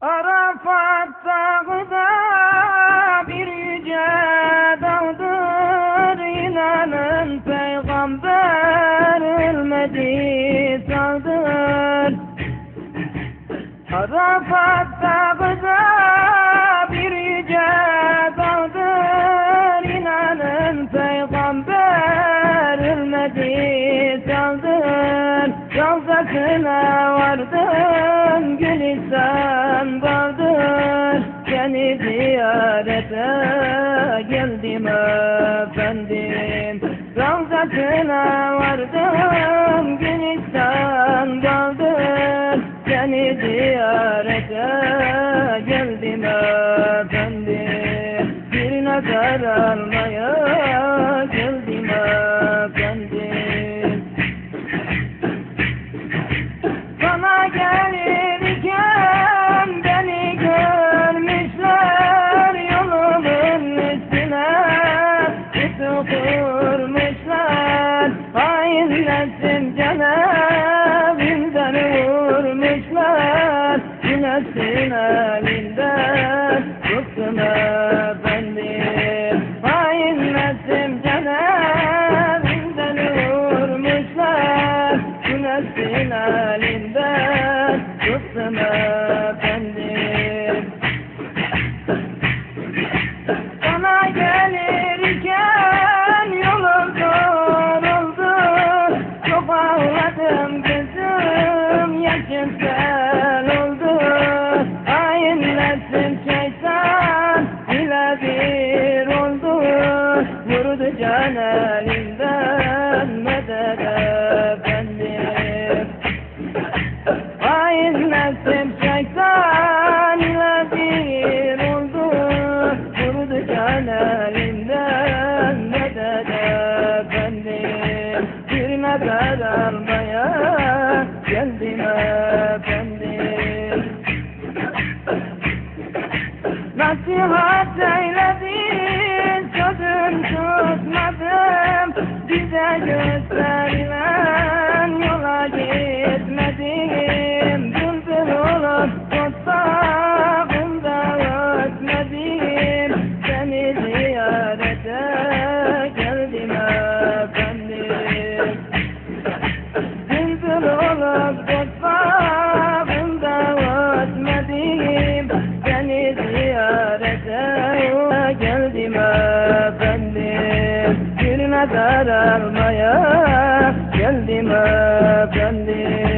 Arafat dağıda bir yüce dağdır. İnanın peygamber ölmedi sağdır. Arafat dağıda bir yüce dağdır. İnanın peygamber ölmedi sağdır. Ravzasına vardım gülistan ziyarete geldim efendim. Ravzasına vardım hainlesin cenabimden vurmuşlar. Güneşin elinden tuttum efendim Hainlesin cenabimden vurmuşlar. Güneşin elinden tuttum efendim Vurdu can elinden medet efendim. Hainlesin şeytan ile bir oldu Vurdu can Bir nazar almaya geldim efendim Gösterilen yola gitmedim Bülbül olup toprağımda ötmedim Seni ziyarete geldim efendim. Bülbül olup toprağımda ötmedim Seni ziyarete geldim efendim Bir nazar almaya geldim efendim